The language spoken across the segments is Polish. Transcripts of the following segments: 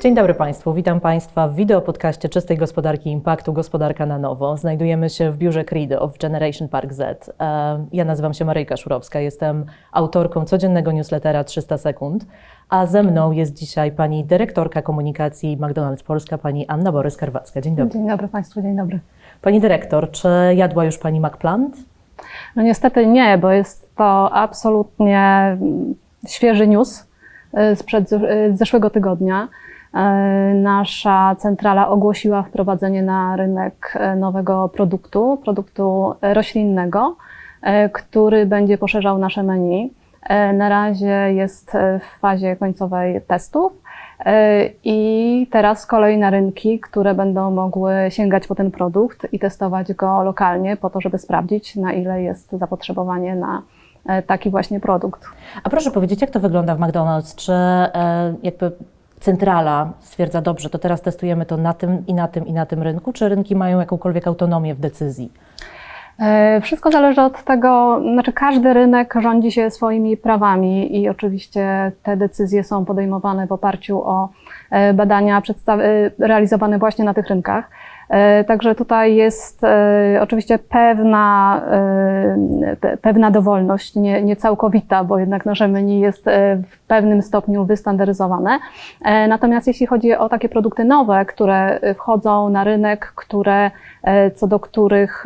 Dzień dobry Państwu, witam Państwa w wideopodcaście Czystej Gospodarki Impaktu Gospodarka na Nowo. Znajdujemy się w biurze CREED of Generation Park Z. E, Ja nazywam się Maryjka Szurowska, jestem autorką codziennego newslettera 300 sekund, a ze mną jest dzisiaj pani dyrektorka komunikacji McDonald's Polska, pani Anna Borys-Karwacka. Dzień dobry. Dzień dobry Państwu, dzień dobry. Pani dyrektor, czy jadła już Pani McPlant? No niestety nie, bo jest to absolutnie świeży news y, sprzed y, zeszłego tygodnia. Y, Nasza centrala ogłosiła wprowadzenie na rynek y, nowego produktu, produktu roślinnego, y, który będzie poszerzał nasze menu. Na razie jest w fazie końcowej testów. I teraz kolej na rynki, które będą mogły sięgać po ten produkt i testować go lokalnie, po to, żeby sprawdzić, na ile jest zapotrzebowanie na taki właśnie produkt. A proszę powiedzieć, jak to wygląda w McDonald's? Czy e, jakby centrala stwierdza, dobrze, to teraz testujemy to na tym i na tym i na tym rynku, czy rynki mają jakąkolwiek autonomię w decyzji? E, Wszystko zależy od tego, znaczy każdy rynek rządzi się swoimi prawami i oczywiście te decyzje są podejmowane w oparciu o e, badania e, realizowane właśnie na tych rynkach. E, Także tutaj jest e, oczywiście pewna, e, pe- pewna dowolność, nie, nie całkowita, bo jednak nasze menu jest w pewnym stopniu wystandaryzowane. Natomiast jeśli chodzi o takie produkty nowe, które wchodzą na rynek, które, co do których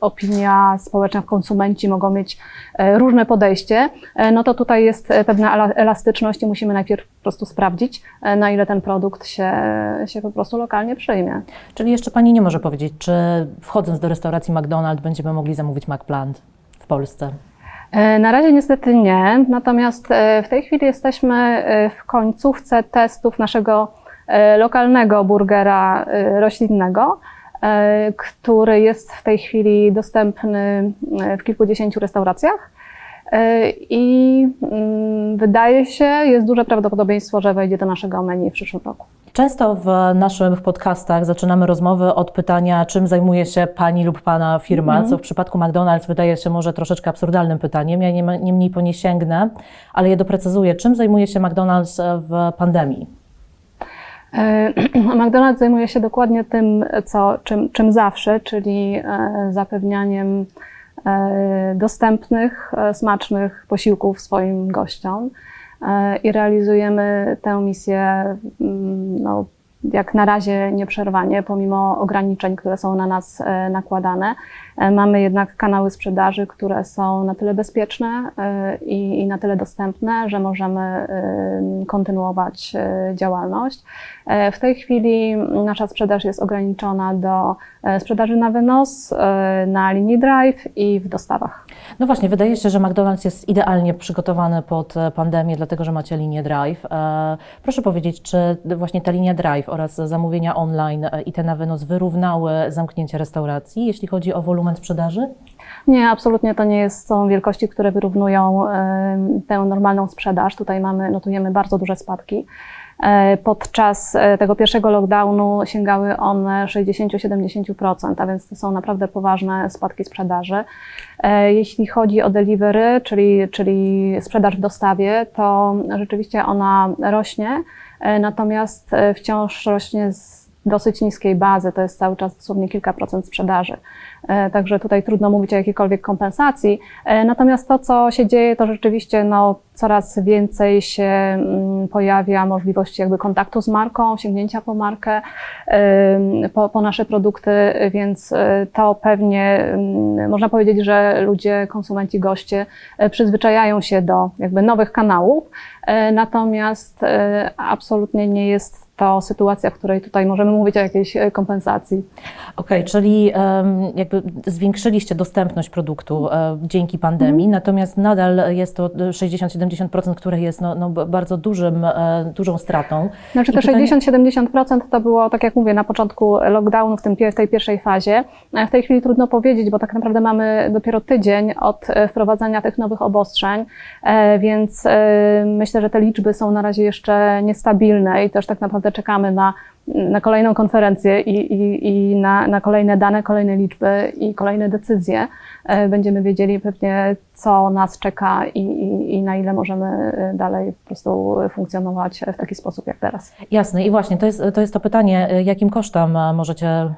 opinia społeczna, konsumenci mogą mieć różne podejście, no to tutaj jest pewna ela- elastyczność i musimy najpierw po prostu sprawdzić, na ile ten produkt się, się po prostu lokalnie przyjmie. Czyli jeszcze Pani nie może powiedzieć, czy wchodząc do restauracji McDonald's będziemy mogli zamówić McPlant w Polsce? E, Na razie niestety nie, natomiast e, w tej chwili jesteśmy e, w końcówce testów naszego lokalnego burgera roślinnego, który jest w tej chwili dostępny w kilkudziesięciu restauracjach. I mm, wydaje się, jest duże prawdopodobieństwo, że wejdzie do naszego menu w przyszłym roku. Często w naszych podcastach zaczynamy rozmowy od pytania, czym zajmuje się Pani lub Pana firma, co w przypadku McDonald's wydaje się może troszeczkę absurdalnym pytaniem. Ja nie- niemniej po nie sięgnę, ale je doprecyzuję. Czym zajmuje się McDonald's w pandemii? E, McDonald's zajmuje się dokładnie tym, co, czym, czym zawsze, czyli e, zapewnianiem e, dostępnych, smacznych posiłków swoim gościom. E, I realizujemy tę misję mm, no, jak na razie nieprzerwanie, pomimo ograniczeń, które są na nas e, nakładane. E, Mamy jednak kanały sprzedaży, które są na tyle bezpieczne e, i, na tyle dostępne, że możemy kontynuować działalność. W tej chwili nasza sprzedaż jest ograniczona do sprzedaży na wynos, na linii drive i w dostawach. No właśnie, wydaje się, że McDonald's jest idealnie przygotowany pod pandemię, dlatego że macie linię Drive. Proszę powiedzieć, czy właśnie ta linia Drive oraz zamówienia online e, i te na wynos wyrównały zamknięcie restauracji, jeśli chodzi o wolumen sprzedaży? Nie, absolutnie to nie jest, są wielkości, które wyrównują tę normalną sprzedaż. Tutaj mamy, notujemy bardzo duże spadki. E, Podczas e, tego pierwszego lockdownu sięgały one 60-70%, a więc to są naprawdę poważne spadki sprzedaży. Jeśli chodzi o delivery, czyli, czyli sprzedaż w dostawie, to rzeczywiście ona rośnie, natomiast e, wciąż rośnie z dosyć niskiej bazy, to jest cały czas dosłownie kilka procent sprzedaży. E, Także tutaj trudno mówić o jakiejkolwiek kompensacji. E, Natomiast to, co się dzieje, to rzeczywiście no, coraz więcej się mm, pojawia możliwości jakby kontaktu z marką, sięgnięcia po markę, em, po, po nasze produkty, więc e, to pewnie mm, można powiedzieć, że ludzie, konsumenci, goście e, przyzwyczajają się do jakby nowych kanałów, e, natomiast e, absolutnie nie jest to sytuacja, w której tutaj możemy mówić o jakiejś e, kompensacji. Okej, czyli em, jakby zwiększyliście dostępność produktu e, dzięki pandemii, natomiast nadal jest to 60-70%, które jest no, no, bardzo dużym, e, dużą stratą. Znaczy te pytanie- 60-70% to było, tak jak mówię, na początku lockdownu, w, tym, w tej pierwszej fazie. E, W tej chwili trudno powiedzieć, bo tak naprawdę mamy dopiero tydzień od e, wprowadzania tych nowych obostrzeń, e, więc e, myślę, że te liczby są na razie jeszcze niestabilne i też tak naprawdę czekamy na na kolejną konferencję i, i, i na, na kolejne dane, kolejne liczby i kolejne decyzje e, będziemy wiedzieli pewnie, co nas czeka i, i, i na ile możemy e, dalej po prostu funkcjonować w taki sposób jak teraz. Jasne i właśnie to jest to, jest to pytanie, y, jakim kosztem e, możecie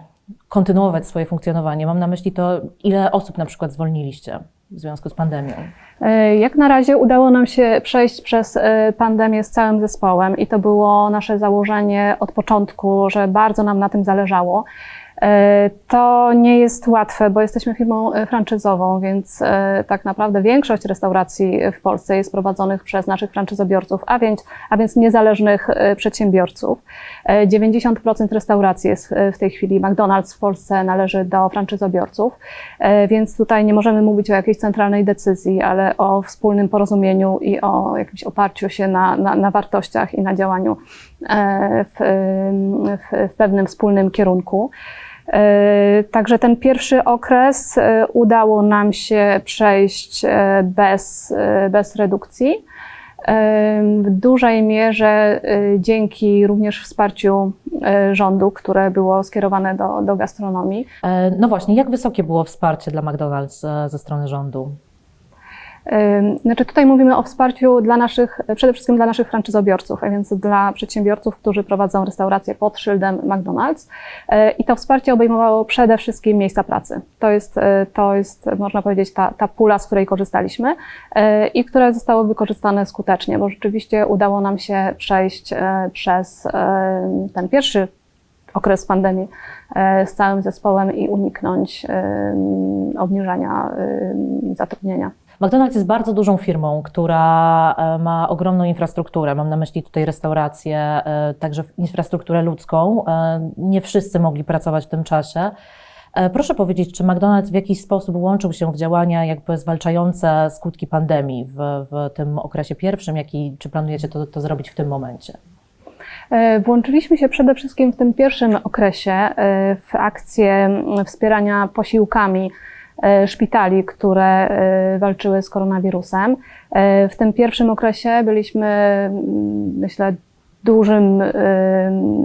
kontynuować swoje funkcjonowanie? Mam na myśli to, ile osób na przykład zwolniliście w związku z pandemią? E, Jak na razie udało nam się przejść przez e, pandemię z całym zespołem i to było nasze założenie od początku, że bardzo nam na tym zależało. E, To nie jest łatwe, bo jesteśmy firmą e, franczyzową, więc e, tak naprawdę większość restauracji w Polsce jest prowadzonych przez naszych franczyzobiorców, a więc, a więc niezależnych przedsiębiorców. E, 90% restauracji jest w tej chwili, McDonald's w Polsce należy do franczyzobiorców, więc tutaj nie możemy mówić o jakiejś centralnej decyzji, ale o wspólnym porozumieniu i o jakimś oparciu się na, na, na wartościach i na działaniu w, w, w pewnym wspólnym kierunku. E, Także ten pierwszy okres e, udało nam się przejść e, bez, bez redukcji. W dużej mierze dzięki również wsparciu rządu, które było skierowane do, do gastronomii. No właśnie, jak wysokie było wsparcie dla McDonald's ze strony rządu? Znaczy tutaj mówimy o wsparciu dla naszych, przede wszystkim dla naszych franczyzobiorców, a więc dla przedsiębiorców, którzy prowadzą restauracje pod szyldem McDonald's. Yy, I to wsparcie obejmowało przede wszystkim miejsca pracy. To jest, yy, to jest można powiedzieć, ta, ta pula, z której korzystaliśmy yy, i które zostało wykorzystane skutecznie, bo rzeczywiście udało nam się przejść przez ten pierwszy okres pandemii z całym zespołem i uniknąć obniżania zatrudnienia. McDonald's jest bardzo dużą firmą, która e, ma ogromną infrastrukturę. Mam na myśli tutaj restauracje, e, także infrastrukturę ludzką. E, Nie wszyscy mogli pracować w tym czasie. Proszę powiedzieć, czy McDonald's w jakiś sposób łączył się w działania jakby zwalczające skutki pandemii w, w tym okresie pierwszym, jak i czy planujecie to, to zrobić w tym momencie? Włączyliśmy się przede wszystkim w tym pierwszym okresie w akcję wspierania posiłkami szpitali, które e, walczyły z koronawirusem. E, W tym pierwszym okresie byliśmy, myślę, dużym e,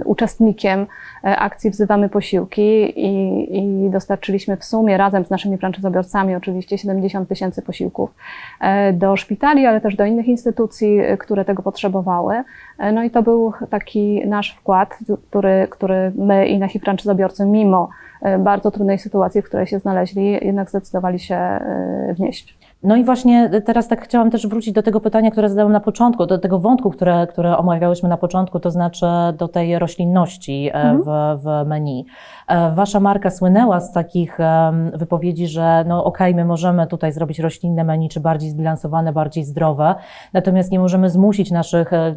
uczestnikiem e, akcji Wzywamy Posiłki i, i dostarczyliśmy w sumie razem z naszymi franczyzobiorcami oczywiście 70 tysięcy posiłków e, do szpitali, ale też do innych instytucji, e, które tego potrzebowały. E, No i to był taki nasz wkład, który, który my i nasi franczyzobiorcy mimo e, bardzo trudnej sytuacji, w której się znaleźli, jednak zdecydowali się e, wnieść. No i właśnie teraz tak chciałam też wrócić do tego pytania, które zadałam na początku, do tego wątku, które, które omawiałyśmy na początku, to znaczy do tej roślinności e, w, w menu. E, Wasza marka słynęła z takich wypowiedzi, że no okej, my możemy tutaj zrobić roślinne menu, czy bardziej zbilansowane, bardziej zdrowe, natomiast nie możemy zmusić naszych e,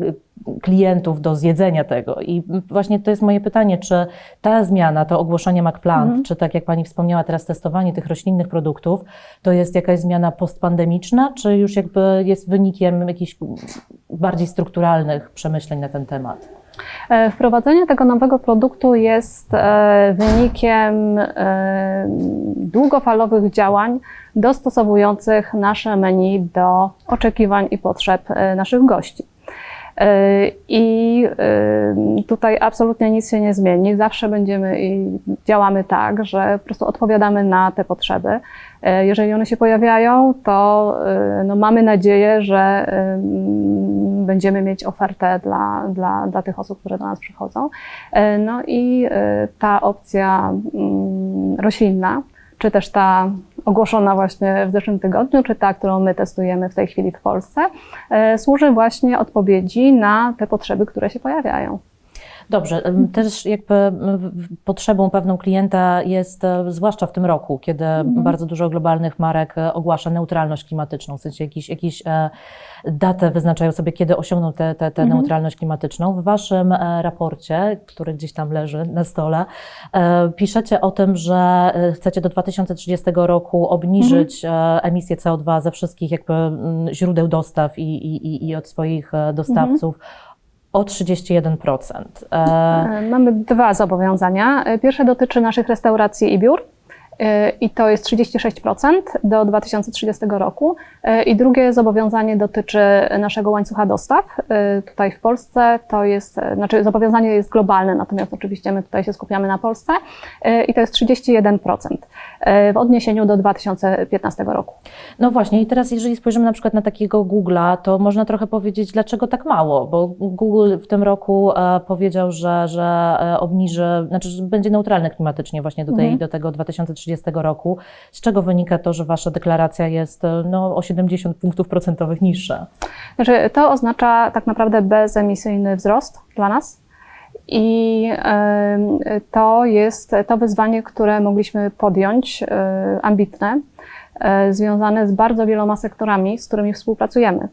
klientów do zjedzenia tego. I właśnie to jest moje pytanie, czy ta zmiana, to ogłoszenie McPlant, czy tak jak Pani wspomniała teraz, testowanie tych roślinnych produktów, to jest jakaś zmiana postpandemiczna, czy już jakby jest wynikiem jakichś bardziej strukturalnych przemyśleń na ten temat? E, Wprowadzenie tego nowego produktu jest e, wynikiem e, długofalowych działań dostosowujących nasze menu do oczekiwań i potrzeb naszych gości. I tutaj absolutnie nic się nie zmieni. Zawsze będziemy i działamy tak, że po prostu odpowiadamy na te potrzeby. E, Jeżeli one się pojawiają, to e, no, mamy nadzieję, że będziemy mieć ofertę dla, dla, dla tych osób, które do nas przychodzą. E, No i ta opcja mm, roślinna, czy też ta ogłoszona właśnie w zeszłym tygodniu, czy ta, którą my testujemy w tej chwili w Polsce, służy właśnie odpowiedzi na te potrzeby, które się pojawiają. Dobrze, też jakby potrzebą pewną klienta jest, e, zwłaszcza w tym roku, kiedy bardzo dużo globalnych marek e, ogłasza neutralność klimatyczną, w sensie jakiś, jakiś e, datę wyznaczają sobie, kiedy osiągną tę te, te neutralność klimatyczną. W waszym raporcie, który gdzieś tam leży na stole, piszecie o tym, że chcecie do 2030 roku obniżyć e, emisję CO2 ze wszystkich jakby źródeł dostaw i, i, i- od swoich dostawców o 31%. E, E, Mamy dwa zobowiązania. E, Pierwsze dotyczy naszych restauracji i biur. Y, i to jest 36% do 2030 roku. Y, I drugie zobowiązanie dotyczy naszego łańcucha dostaw. Y, Tutaj w Polsce to jest, znaczy zobowiązanie jest globalne, natomiast oczywiście my tutaj się skupiamy na Polsce i to jest 31% y, w odniesieniu do 2015 roku. No właśnie, i teraz jeżeli spojrzymy na przykład na takiego Google'a, to można trochę powiedzieć, dlaczego tak mało, bo Google w tym roku e, powiedział, że, że e, obniży, znaczy, że będzie neutralny klimatycznie właśnie do, tej, Mhm. do tego 2030 roku. Z czego wynika to, że wasza deklaracja jest e, no, o 70 punktów procentowych niższa? Znaczy, to oznacza tak naprawdę bezemisyjny wzrost dla nas. I to jest to wyzwanie, które mogliśmy podjąć, e, ambitne, e, związane z bardzo wieloma sektorami, z którymi współpracujemy.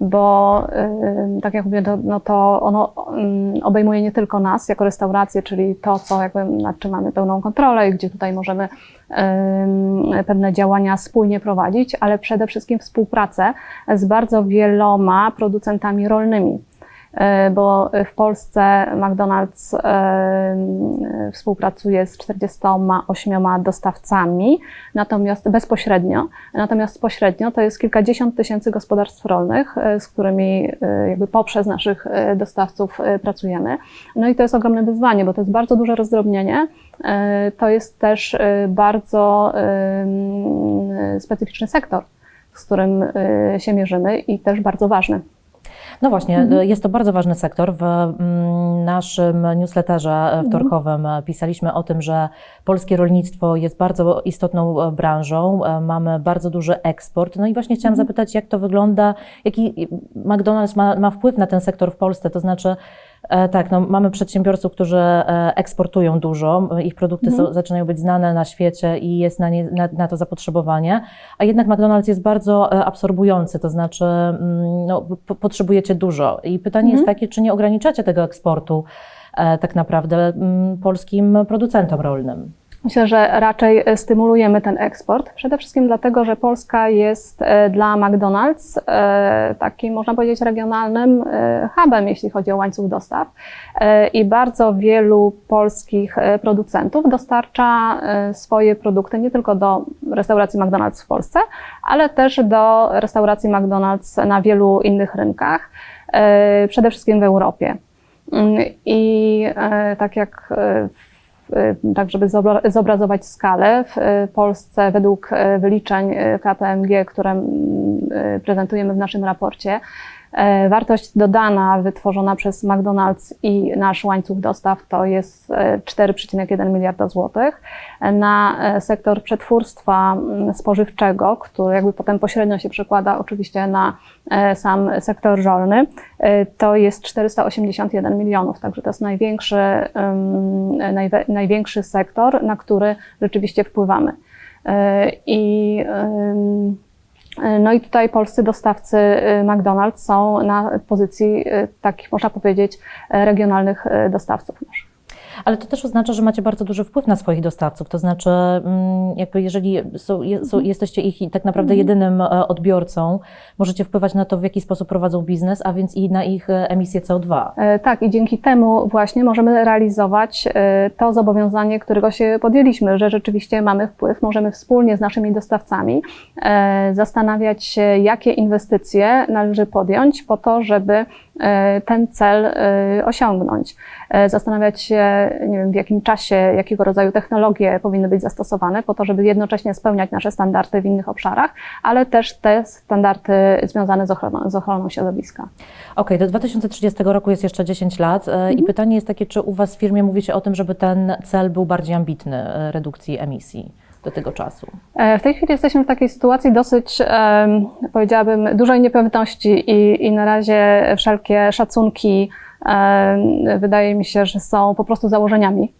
Bo, em, tak jak mówię, no to ono em, obejmuje nie tylko nas jako restaurację, czyli to, co jakby, nad czym mamy pełną kontrolę i gdzie tutaj możemy em, pewne działania spójnie prowadzić, ale przede wszystkim współpracę z bardzo wieloma producentami rolnymi. E, Bo w Polsce McDonald's e, współpracuje z 48 dostawcami, natomiast bezpośrednio, natomiast pośrednio to jest kilkadziesiąt tysięcy gospodarstw rolnych, e, z którymi jakby poprzez naszych dostawców pracujemy. No i to jest ogromne wyzwanie, bo to jest bardzo duże rozdrobnienie. To jest też bardzo specyficzny sektor, z którym się mierzymy i też bardzo ważny. No właśnie, Mhm. jest to bardzo ważny sektor. W mm, naszym newsletterze Mhm. wtorkowym e, pisaliśmy o tym, że polskie rolnictwo jest bardzo istotną e, branżą, mamy bardzo duży eksport. No i właśnie chciałam Mhm. zapytać, jak to wygląda, jaki McDonald's ma, ma wpływ na ten sektor w Polsce, to znaczy tak, no, mamy przedsiębiorców, którzy e, eksportują dużo, e, ich produkty Mhm. są, zaczynają być znane na świecie i jest na, nie, na, na to zapotrzebowanie, a jednak McDonald's jest bardzo e, absorbujący, to znaczy mm, no, po, potrzebujecie dużo. I pytanie jest Mhm. takie, czy nie ograniczacie tego eksportu e, tak naprawdę mm, polskim producentom rolnym? Myślę, że raczej e, stymulujemy ten eksport. Przede wszystkim dlatego, że Polska jest e, dla McDonald's e, takim, można powiedzieć, regionalnym hubem, jeśli chodzi o łańcuch dostaw. I bardzo wielu polskich producentów dostarcza swoje produkty nie tylko do restauracji McDonald's w Polsce, ale też do restauracji McDonald's na wielu innych rynkach, przede wszystkim w Europie. Mm, I tak jak w- tak żeby zobra- zobrazować skalę, w e, Polsce według e, wyliczeń KPMG, które mm, prezentujemy w naszym raporcie, wartość dodana wytworzona przez McDonald's i nasz łańcuch dostaw to jest e, 4,1 miliarda złotych. Na e, sektor przetwórstwa mm, spożywczego, który jakby potem pośrednio się przekłada oczywiście na e, sam sektor rolny, e, to jest 481 milionów, także to jest największy, największy sektor, na który rzeczywiście wpływamy. E, I e, no i tutaj polscy dostawcy e, McDonald's są na pozycji e, takich, można powiedzieć, e, regionalnych e, dostawców. Ale to też oznacza, że macie bardzo duży wpływ na swoich dostawców. To znaczy, mm, jakby jeżeli są, je- są, jesteście ich tak naprawdę jedynym e, odbiorcą, możecie wpływać na to, w jaki sposób prowadzą biznes, a więc i na ich e, emisję CO2. E, Tak, i dzięki temu właśnie możemy realizować to zobowiązanie, którego się podjęliśmy, że rzeczywiście mamy wpływ, możemy wspólnie z naszymi dostawcami zastanawiać się, jakie inwestycje należy podjąć po to, żeby ten cel e, osiągnąć. E, Zastanawiać się, nie wiem, w jakim czasie, jakiego rodzaju technologie powinny być zastosowane po to, żeby jednocześnie spełniać nasze standardy w innych obszarach, ale też te standardy związane z ochroną, z ochroną środowiska. Okej, do 2030 roku jest jeszcze 10 lat e, i pytanie jest takie, czy u Was w firmie mówicie o tym, żeby ten cel był bardziej ambitny, e, redukcji emisji do tego czasu? E, W tej chwili jesteśmy w takiej sytuacji dosyć, powiedziałabym, dużej niepewności i, i na razie wszelkie szacunki wydaje mi się, że są po prostu założeniami.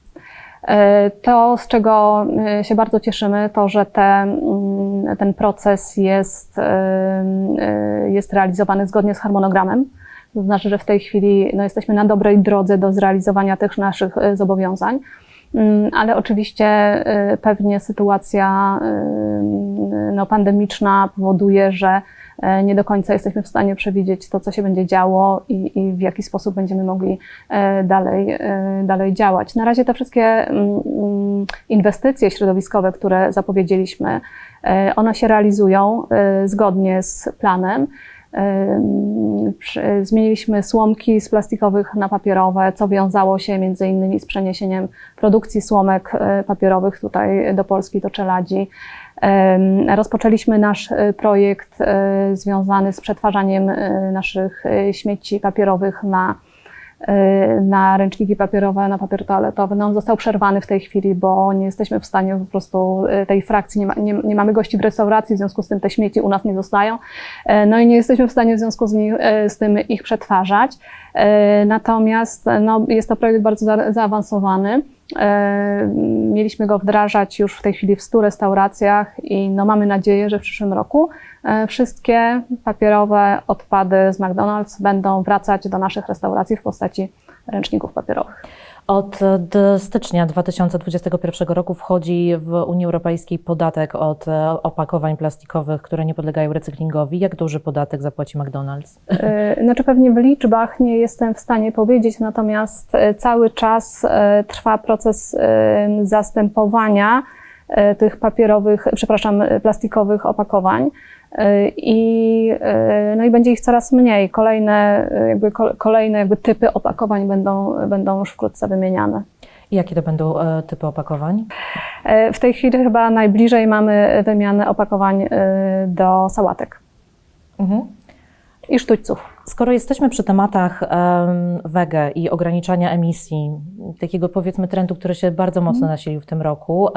E, To, z czego e, się bardzo cieszymy, to, że te, mm, ten proces jest, jest realizowany zgodnie z harmonogramem. To znaczy, że w tej chwili no, jesteśmy na dobrej drodze do zrealizowania tych naszych zobowiązań. Mm, Ale oczywiście y, pewnie sytuacja y, no, pandemiczna powoduje, że e, nie do końca jesteśmy w stanie przewidzieć to, co się będzie działo i, i w jaki sposób będziemy mogli dalej, dalej działać. Na razie te wszystkie mm, mm, inwestycje środowiskowe, które zapowiedzieliśmy, one się realizują zgodnie z planem. Zmieniliśmy słomki z plastikowych na papierowe, co wiązało się między innymi z przeniesieniem produkcji słomek e, papierowych tutaj do Polski, do Czeladzi. Rozpoczęliśmy nasz e, projekt e, związany z przetwarzaniem naszych śmieci papierowych na na ręczniki papierowe, na papier toaletowy. No on został przerwany w tej chwili, bo nie jesteśmy w stanie po prostu e, tej frakcji, nie, ma, nie, nie mamy gości w restauracji, w związku z tym te śmieci u nas nie zostają. E, No i nie jesteśmy w stanie w związku z, nich, z tym ich przetwarzać. Natomiast no, jest to projekt bardzo za, zaawansowany. E, Mieliśmy go wdrażać już w tej chwili w 100 restauracjach i no, mamy nadzieję, że w przyszłym roku e, wszystkie papierowe odpady z McDonald's będą wracać do naszych restauracji w postaci ręczników papierowych. Od e, stycznia 2021 roku wchodzi w Unii Europejskiej podatek od e, opakowań plastikowych, które nie podlegają recyklingowi. Jak duży podatek zapłaci McDonald's? E, Znaczy pewnie w liczbach nie jestem w stanie powiedzieć, natomiast cały czas trwa proces zastępowania tych papierowych, przepraszam, plastikowych opakowań. E, I, e, no i będzie ich coraz mniej. Kolejne, e, jakby, ko- kolejne jakby typy opakowań będą, będą już wkrótce wymieniane. I jakie to będą typy opakowań? W tej chwili chyba najbliżej mamy wymianę opakowań do sałatek Mhm. i sztućców. Skoro jesteśmy przy tematach wege i ograniczania emisji, takiego powiedzmy trendu, który się bardzo mocno nasilił w tym roku,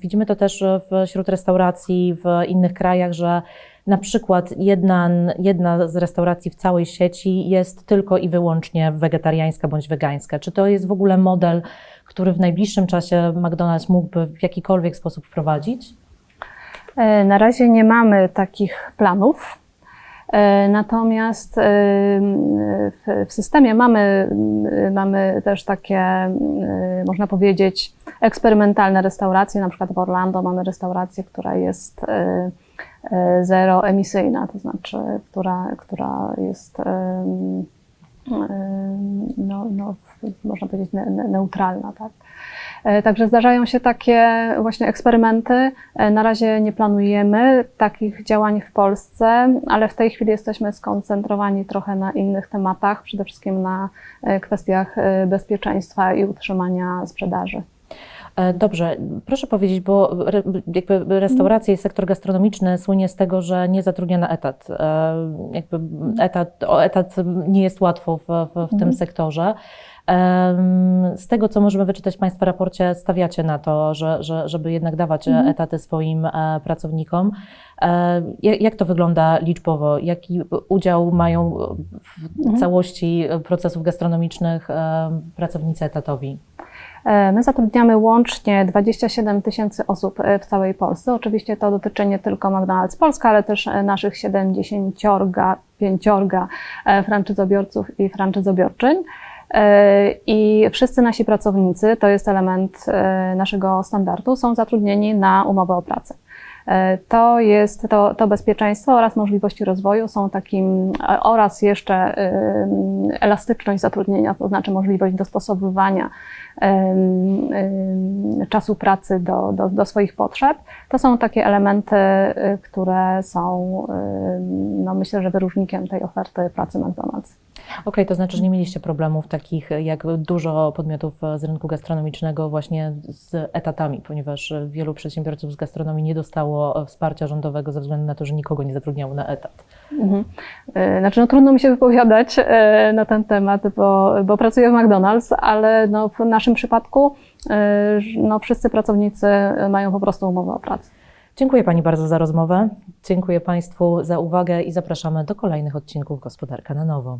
widzimy to też wśród restauracji w innych krajach, że na przykład jedna, jedna z restauracji w całej sieci jest tylko i wyłącznie wegetariańska bądź wegańska. Czy to jest w ogóle model, który w najbliższym czasie McDonald's mógłby w jakikolwiek sposób wprowadzić? E, Na razie nie mamy takich planów. E, Natomiast e, w, systemie mamy, mamy też takie, można powiedzieć, eksperymentalne restauracje. Na przykład w Orlando mamy restaurację, która jest zeroemisyjna, to znaczy, która, która jest no, no, można powiedzieć ne, ne, neutralna. Tak? E, Także zdarzają się takie właśnie eksperymenty. E, Na razie nie planujemy takich działań w Polsce, ale w tej chwili jesteśmy skoncentrowani trochę na innych tematach, przede wszystkim na e, kwestiach e, bezpieczeństwa i utrzymania sprzedaży. E, Dobrze, proszę powiedzieć, bo jakby restauracje i sektor gastronomiczny słynie z tego, że nie zatrudnia na etat. E, Jakby etat o etat nie jest łatwo w, w, w tym Mhm. sektorze. Em, Z tego, co możemy wyczytać w Państwa raporcie, stawiacie na to, że, że, żeby jednak dawać Mhm. etaty swoim e, pracownikom. E, Jak to wygląda liczbowo? Jaki udział mają w Mhm. całości procesów gastronomicznych e, pracownicy etatowi? E, My zatrudniamy łącznie 27 tysięcy osób e, w całej Polsce. Oczywiście to dotyczy nie tylko McDonald's Polska, ale też e, naszych 75 e, franczyzobiorców i franczyzobiorczyń. I wszyscy nasi pracownicy, to jest element naszego standardu, są zatrudnieni na umowę o pracę. E, To jest to, to bezpieczeństwo oraz możliwości rozwoju są takim, e, oraz jeszcze elastyczność zatrudnienia, to znaczy możliwość dostosowywania czasu pracy do, do, do swoich potrzeb. To są takie elementy, y, które są, no myślę, że wyróżnikiem tej oferty pracy McDonald's. Okej, to znaczy, że nie mieliście problemów takich jak dużo podmiotów z rynku gastronomicznego właśnie z etatami, ponieważ wielu przedsiębiorców z gastronomii nie dostało wsparcia rządowego ze względu na to, że nikogo nie zatrudniało na etat. Mhm. Znaczy, no, trudno mi się wypowiadać e, na ten temat, bo, bo pracuję w McDonald's, ale no, w naszym przypadku e, no, wszyscy pracownicy mają po prostu umowę o pracę. Dziękuję Pani bardzo za rozmowę. Dziękuję Państwu za uwagę i zapraszamy do kolejnych odcinków Gospodarka na Nowo.